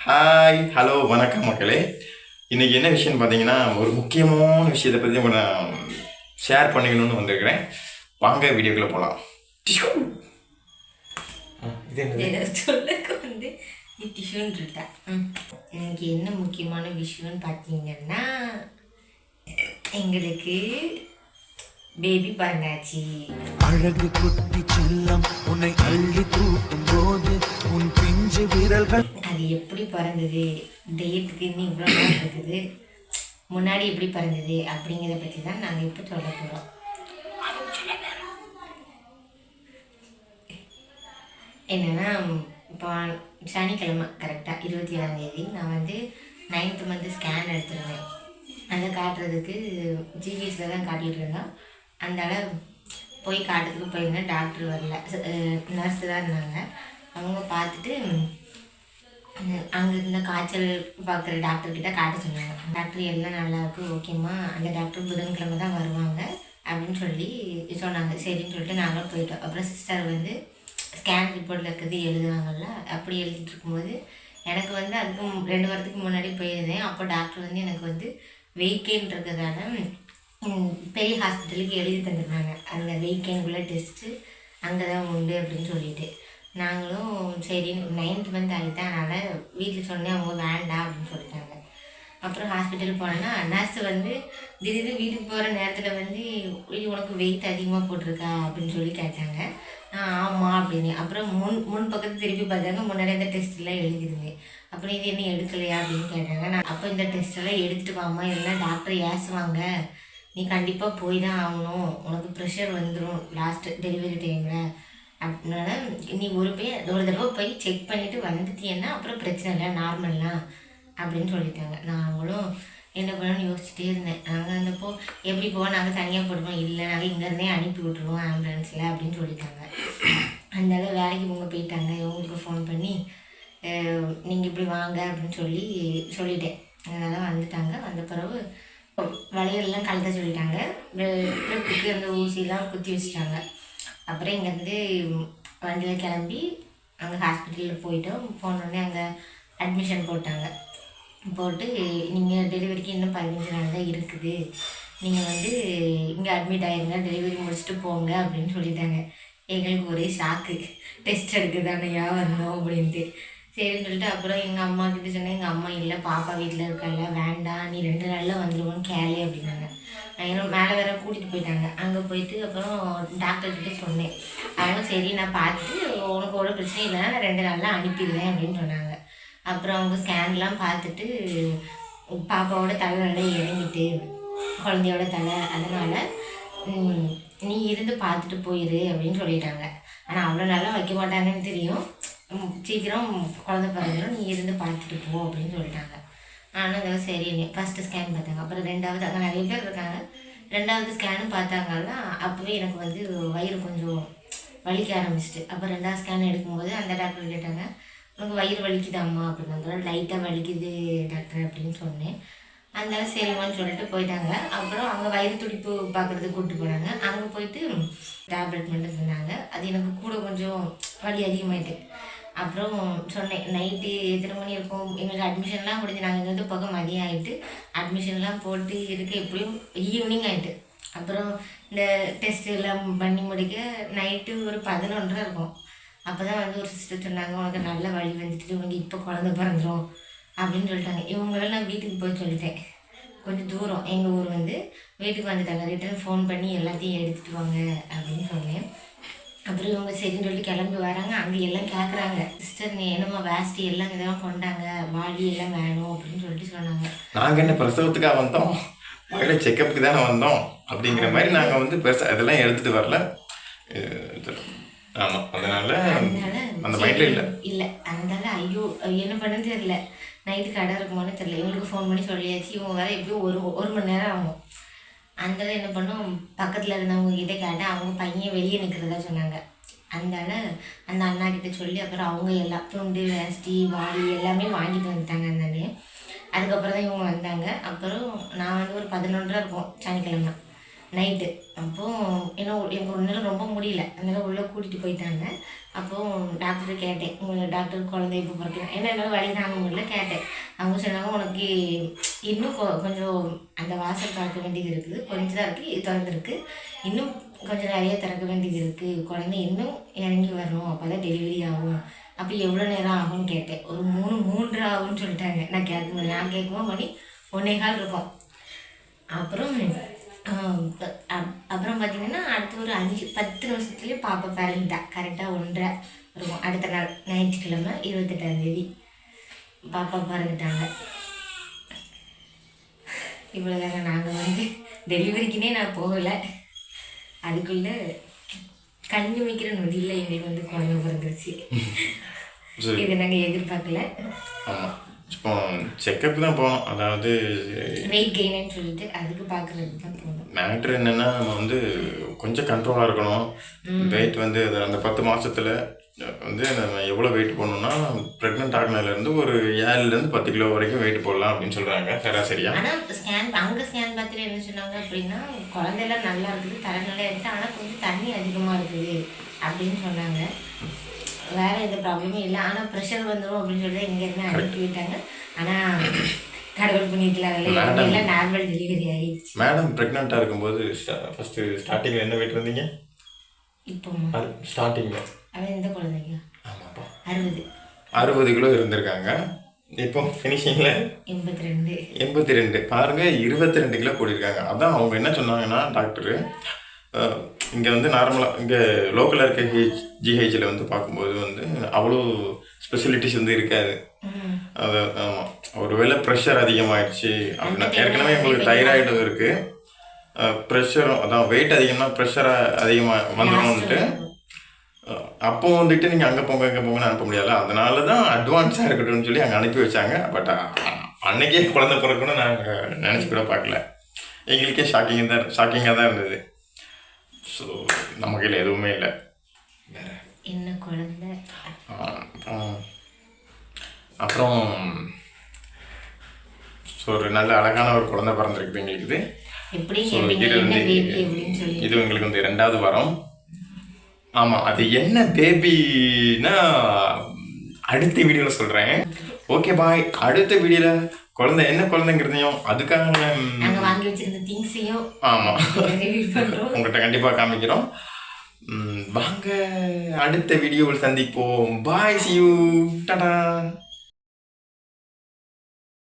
Hi hello வணக்கம் மக்களே. இன்றைக்கி என்ன விஷயம்னு பார்த்தீங்கன்னா ஒரு முக்கியமான விஷயத்தை பற்றி உங்களை நான் ஷேர் பண்ணிக்கணும்னு வந்திருக்கிறேன். வாங்க வீடியோக்குள்ளே போகலாம் வந்து டிஷ்யூன்னு இருக்கா எனக்கு என்ன முக்கியமான விஷயம்னு பார்த்தீங்கன்னா எங்களுக்கு பேபி பிறந்தாச்சு அழகு குட்டி செல்லம் உன்னை அள்ளி தூக்கும் போது உன் பிஞ்சு விரல்கள் அது எப்படி பிறந்தது? டேட்டுக்கு இன்னும் இவ்வளோ இருக்குது. முன்னாடி எப்படி பிறந்தது அப்படிங்கிறத பற்றி தான் நாங்கள் இப்போ சொல்ல போகிறோம் என்னென்னா இப்போ சனிக்கிழமை கரெக்டாக இருபத்தி ஏழாம் தேதி நான் வந்து நைன்த்து மந்த்து ஸ்கேன் எடுத்துருந்தேன். அதை காட்டுறதுக்கு ஜிஹெச்சில் தான் காட்டிகிட்டு இருந்தோம். அதனால போய் காட்டுறதுக்கு போயிருந்தேன் டாக்டர் வரல. நர்ஸு தான் இருந்தாங்க. அவங்க பார்த்துட்டு அங்கே இருந்த காய்ச்சல் பார்க்குற டாக்டர்கிட்ட காட்ட சொன்னாங்க. டாக்டர் எல்லாம் நல்லா ஓகேம்மா அந்த டாக்டர் புதன்கிழமை தான் வருவாங்க அப்படின்னு சொல்லி சொன்னாங்க. சரின்னு சொல்லிட்டு நாங்களும் போயிட்டோம். அப்புறம் சிஸ்டர் வந்து ஸ்கேன் ரிப்போர்ட்டில் இருக்கிறது எழுதுவாங்கல்ல அப்படி எழுதிட்டு இருக்கும்போது எனக்கு வந்து அதுக்கும் ரெண்டு வாரத்துக்கு முன்னாடி போயிருந்தேன். அப்போ டாக்டர் வந்து எனக்கு வந்து வெயிட் கெயின் இருக்கிறதால பெரிய ஹாஸ்பிட்டலுக்கு எழுதி தந்துருந்தாங்க அந்த வீக்கெண்டுக்குள்ளே டெஸ்ட்டு அங்கே தான் உண்டு அப்படின்னு சொல்லிட்டு. நாங்களும் சரி நைன்த் மந்த் ஆகிட்டேன் அதனால் வீட்டில் சொன்னேன் அவங்க வேண்டாம் அப்படின்னு சொல்லிட்டாங்க. அப்புறம் ஹாஸ்பிட்டல் போனேன்னா நர்ஸ் வந்து திடீர்னு வீட்டுக்கு போகிற நேரத்தில் வந்து "ஐயோ, உனக்கு வெயிட் அதிகமாக போட்டிருக்கா? அப்படின்னு சொல்லி கேட்டாங்க. நான் ஆமாம் அப்படின்னு. அப்புறம் முன் முன் பக்கத்து திருப்பி பார்த்தாங்க முன்னாடி அந்த டெஸ்ட்லாம் எழுதிருந்தேன் அப்புறம் இது என்ன எடுக்கலையா அப்படின்னு கேட்டாங்க. நான் அப்போ இந்த டெஸ்ட்டெல்லாம் எடுத்துகிட்டு வாமா இல்லைன்னா டாக்டர் ஏசுவாங்க. நீ கண்டிப்பாக போய் தான் ஆகணும். உனக்கு ப்ரெஷர் வந்துடும் லாஸ்ட் டெலிவரி டைமில் அதனால நீ ஒரு போய் ஒரு தடவை போய் செக் பண்ணிவிட்டு வந்துட்டீங்கன்னா அப்புறம் பிரச்சனை இல்லை. நார்மல் அப்படின்னு சொல்லிட்டாங்க. நான் அவங்களும் என்ன பண்ணணும்னு யோசிச்சுட்டே இருந்தேன். நாங்கள் இருந்தப்போ எப்படி போவோம் நாங்கள் தனியாக போடுவோம் இல்லை நாங்கள் இங்கேருந்தே அனுப்பி விட்ருவோம் ஆம்புலன்ஸில் அப்படின்னு சொல்லிட்டாங்க. அதனால வேலைக்கு இவங்க போயிட்டாங்க. இவங்களுக்கு ஃபோன் பண்ணி நீங்கள் இப்படி வாங்க அப்படின்னு சொல்லி சொல்லிட்டேன். அதனால் வந்துட்டாங்க. வந்த பிறகு வளையல்லாம் கலத்த சொல்லிட்டாங்க. ட்ரிப்புக்கு அந்த ஊசிலாம் குத்தி வச்சுட்டாங்க. அப்புறம் இங்கேருந்து வண்டியில் கிளம்பி அங்கே ஹாஸ்பிட்டலில் போயிட்டோம். போனோடனே அங்கே அட்மிஷன் போட்டாங்க. போட்டு நீங்கள் டெலிவரிக்கு இன்னும் பதினஞ்சு நாள் தான் இருக்குது. நீங்கள் வந்து இங்கே அட்மிட் ஆகிருங்க டெலிவரி முடிச்சுட்டு போங்க அப்படின்னு சொல்லிட்டாங்க. எங்களுக்கு ஒரே ஷாக்கு டெஸ்ட் எடுக்க தானேயா வந்தோம் அப்படின்ட்டு. சரின்னு சொல்லிட்டு அப்புறம் எங்கள் அம்மா கிட்ட சொன்னேன் எங்கள் அம்மா இல்லை பாப்பா வீட்டில் இருக்கல வேண்டாம் நீ ரெண்டு நாளில் வந்துடுவோன்னு கேளு அப்படின்னாங்க. ஏன்னா மேலே வேற கூட்டிகிட்டு போயிட்டாங்க. அங்கே போயிட்டு அப்புறம் டாக்டர் கிட்ட சொன்னேன். அவங்க சரி நான் பார்த்துட்டு உனக்கு ஒரு பிரச்சனை இல்லை நான் ரெண்டு நாளில் அனுப்பிடுவேன் அப்படின்னு சொன்னாங்க. அப்புறம் அவங்க ஸ்கேன்லாம் பார்த்துட்டு பாப்பாவோட தலை நல்லா இறங்கிட்டு குழந்தையோட தலை அதனால் நீ இருந்து பார்த்துட்டு போயிரு அப்படின்னு சொல்லிட்டாங்க. ஆனால் அவ்வளோ நல்லா வைக்க மாட்டாங்கன்னு தெரியும். சீக்கிரம் குழந்த பிறந்துடும் நீ இருந்து பார்த்துட்டு போ அப்படின்னு சொல்லிட்டாங்க. ஆனால் அதாவது சரி ஃபஸ்ட்டு ஸ்கேன் பார்த்தாங்க. அப்புறம் ரெண்டாவது அங்கே நிறைய பேர் இருக்காங்க. ரெண்டாவது ஸ்கேனும் பார்த்தாங்கன்னா அப்போவே எனக்கு வந்து வயிறு கொஞ்சம் வலிக்க ஆரம்பிச்சிட்டு. அப்போ ரெண்டாவது ஸ்கேன் எடுக்கும்போது அந்த டாக்டர் கேட்டாங்க உனக்கு வயிறு வலிக்குதாம்மா? அப்படின்னாங்க லைட்டாக வலிக்குது டாக்டர் அப்படின்னு சொன்னேன். அதனால சரிம்மான்னு சொல்லிட்டு போயிட்டாங்க. அப்புறம் அங்கே வயிறு துடிப்பு பார்க்குறதுக்கு கூப்பிட்டு போனாங்க. அங்கே போயிட்டு டேப்லெட் மட்டும் சொன்னாங்க அது எனக்கு கூட கொஞ்சம் வலி அதிகமாயிட்டு. அப்புறம் சொன்னேன் நைட்டு எத்தனை மணி இருக்கும்? எங்களுக்கு அட்மிஷன்லாம் முடிஞ்சு நாங்கள் இங்கே வந்து பக்கம் மதியம் ஆகிட்டு அட்மிஷன்லாம் போட்டு இருக்க எப்படியும் ஈவினிங் ஆகிட்டு அப்புறம் இந்த டெஸ்ட் எல்லாம் பண்ணி முடிக்க நைட்டு ஒரு பதினொன்றரை இருக்கும். அப்போ தான் வந்து ஒரு சிஸ்டர் சொன்னாங்க உனக்கு நல்ல வழி வந்துட்டு உனக்கு இப்போ குழந்தை பிறந்துரும் அப்படின்னு சொல்லிட்டாங்க. இவங்களாம் நான் வீட்டுக்கு போய் சொல்லிட்டேன். கொஞ்சம் தூரம் எங்கள் ஊர் வந்து வீட்டுக்கு வந்துட்டாங்க. ரிட்டர்ன் ஃபோன் பண்ணி எல்லாத்தையும் எடுத்துகிட்டு வாங்க அப்படின்னு சொன்னேன். அப்புறம் இவங்க சரின்னு சொல்லி கிளம்பி வராங்க. அங்கே எல்லாம் கேட்குறாங்க சிஸ்டர் நீ என்னம்மா வேஸ்டி எல்லாம் இதெல்லாம் கொண்டாங்க? வாடி எல்லாம் வேணும் அப்படின்னு சொல்லிட்டு சொன்னாங்க. நாங்கள் என்ன பிரசவத்துக்காக வந்தோம்? மகளை செக்கப்புக்கு தானே வந்தோம்? அப்படிங்கிற மாதிரி நாங்கள் வந்து பெருசாக அதெல்லாம் எடுத்துகிட்டு வரல. ஆமாம் அதனால அந்த மைண்டில் இல்லை. இல்லை. அதனால ஐயோ என்ன பண்ணு தெரியல. நைட்டு கடை இருக்குமான்னு தெரியல. இவங்களுக்கு ஃபோன் பண்ணி சொல்லியாச்சு. இவங்க வர எப்படியும் ஒரு ஒரு மணி நேரம் ஆகும். அதனால என்ன பண்ணோம்? பக்கத்தில் இருந்தவங்க கிட்டே கேட்டால் அவங்க பையன் வெளியே நிற்கிறதா சொன்னாங்க. அதனால அந்த அண்ணா கிட்ட சொல்லி அப்புறம் அவங்க எல்லாம் துண்டு வேஷ்டி வாடி எல்லாமே வாங்கிட்டு வந்துட்டாங்க அந்தானே அதுக்கப்புறம் தான் இவங்க வந்தாங்க. அப்புறம் நான் வந்து ஒரு பதினொன்றரை இருக்கும் சனிக்கிழமை. நைட்டு. அப்போது ஏன்னா எங்கள் ஒன்றில் ரொம்ப முடியல. அதனால் உள்ளே கூட்டிகிட்டு போயிட்டாங்க. அப்போது டாக்டர் கேட்டேன். உங்கள் டாக்டர் குழந்தை இப்போ பிறக்கணும் ஏன்னா என்னால் வழி தாங்க முடியல கேட்டேன். அவங்க சொன்னாங்க உனக்கு இன்னும் கொ- கொஞ்சம் அந்த வாசல் திறக்க வேண்டியது இருக்குது. கொஞ்சம் தான் இருக்குது திறந்துருக்கு. இன்னும் கொஞ்சம் நிறைய திறக்க வேண்டியது இருக்குது குழந்தை இன்னும் இறங்கி வரணும். அப்போ தான் டெலிவரி ஆகும். அப்போ எவ்வளோ நேரம் ஆகும்னு கேட்டேன். ஒரு மூணு மூன்று ஆகும்னு சொல்லிட்டாங்க. நான் கேட்கும்போது நான் கேட்கும்போது மணி ஒன்றே கால் இருக்கும். அப்புறம் ஆம், ப- அப்- அப்புறம் பார்த்தீங்கன்னா அடுத்து ஒரு அஞ்சு பத்து நிமிஷத்துலேயே பாப்பா பிறந்துட்டா. கரெக்டாக ஒன்றரை இருக்கும். அடுத்த நாள் ஞாயிற்றுக்கிழமை இருபத்தெட்டாம் தேதி பாப்பா பிறந்துட்டாங்க. இவ்வளோதாங்க நாங்கள் வந்து டெலிவரிக்குனே நான் போகலை. அதுக்குள்ளே கண்ணு வைக்கிற நொடியில் எங்களுக்கு வந்து குழந்தை பிறந்துருச்சு. இதை நாங்கள் எதிர்பார்க்கல. இப்போ செக்கப் தான் போனோம் அதாவது வெயிட் கெயின்னு சொல்லிட்டு அதுக்கு பார்க்குறதுக்கு தான் மேட்ரு என்னென்னா நம்ம வந்து கொஞ்சம் கண்ட்ரோலாக இருக்கணும். வெயிட் வந்து அது அந்த பத்து மாசத்துல வந்து நம்ம எவ்வளோ வெயிட் போடணும்னா ப்ரெக்னென்ட் ஆகினதுலேருந்து ஒரு ஏழுலேருந்து பத்து கிலோ வரைக்கும் வெயிட் போடலாம் அப்படின்னு சொல்கிறாங்க சராசரியா. ஆனால் ஸ்கேன் அங்கே ஸ்கேன் பார்த்துட்டு என்ன சொன்னாங்க அப்படின்னா குழந்தையெல்லாம் நல்லா இருக்குது தலை நல்லா இருக்குது ஆனால் கொஞ்சம் தண்ணி அதிகமாக இருக்குது அப்படின்னு சொன்னாங்க. வேற எந்த ப்ராப்ளமும் இல்லை. ஆனால் ப்ரெஷர் வந்துடும் அப்படின்னு சொல்லி இங்கேருந்து அனுப்பி விட்டாங்க. ஆனால் கடவுள் பண்ணிக்கல அதெல்லாம் Madam. எல்லாம் நார்மல் டெலிவரி ஆகிடுச்சு மேடம் ப்ரெக்னெண்ட்டாக இருக்கும்போது ஃபஸ்ட்டு ஸ்டார்டிங்கில் என்ன வெயிட் இருந்தீங்க? இப்போ ஸ்டார்டிங்கில் அவன் எந்த குழந்தைங்க? ஆமாப்பா. அறுபது. அறுபது கிலோ இருந்திருக்காங்க. இப்போ ஃபினிஷிங்கில் எண்பத்தி ரெண்டு எண்பத்தி ரெண்டு பாருங்க இருபத்தி ரெண்டு கிலோ கூடியிருக்காங்க. அதான் அவங்க என்ன சொன்னாங்கன்னா டாக்டரு இங்கே வந்து நார்மலாக இங்கே லோக்கலில் இருக்க ஹெச் ஜிஹெச்சில் வந்து பார்க்கும்போது வந்து அவ்வளோ ஸ்பெசிலிட்டிஸ் வந்து இருக்காது. அது ஆமாம் ஒருவேளை ப்ரெஷர் அதிகமாயிடுச்சு அப்படின்னா ஏற்கனவே உங்களுக்கு தைராய்டு இருக்குது ப்ரெஷரும் அதான் வெயிட் அதிகம்னா ப்ரெஷர் அதிகமாக வந்துடும்ன்ட்டு அப்போ வந்துட்டு நீங்கள் அங்கே போங்க இங்கே போங்கன்னு அனுப்ப முடியாதுல்ல. அதனால தான் அட்வான்ஸாக இருக்கட்டும்னு சொல்லி அங்கே அனுப்பி வச்சாங்க. பட் அன்னைக்கே குழந்தை பிறக்கணும்னு நாங்கள் நினச்சி கூட பார்க்கல. எங்களுக்கே ஷாக்கிங் தான் ஷாக்கிங்காக தான் இருந்தது. ஸோ நம்ம கையில் எதுவுமே இல்லை. வேற. என்ன குழந்தை? அப்புறம் அப்புறம் ஸோ ஒரு நல்ல அழகான ஒரு குழந்தை பிறந்திருக்குது எங்களுக்கு இது வந்து இது எங்களுக்கு வந்து ரெண்டாவது வாரம். ஆமாம் அது என்ன பேபின்னா அடுத்த வீடியோவில் சொல்கிறேன் ஓகே பாய் அடுத்த வீடியோவில் குழந்தை என்ன குழந்தைங்கிறதையும் அதுக்காக நாங்கள் வாங்கி வச்சிருந்த திங்ஸையும் ஆமாம் உங்கள்கிட்ட கண்டிப்பாக காமிக்கிறோம். வாங்க அடுத்த வீடியோவில் சந்திப்போம். பாய் சி யூ டாடா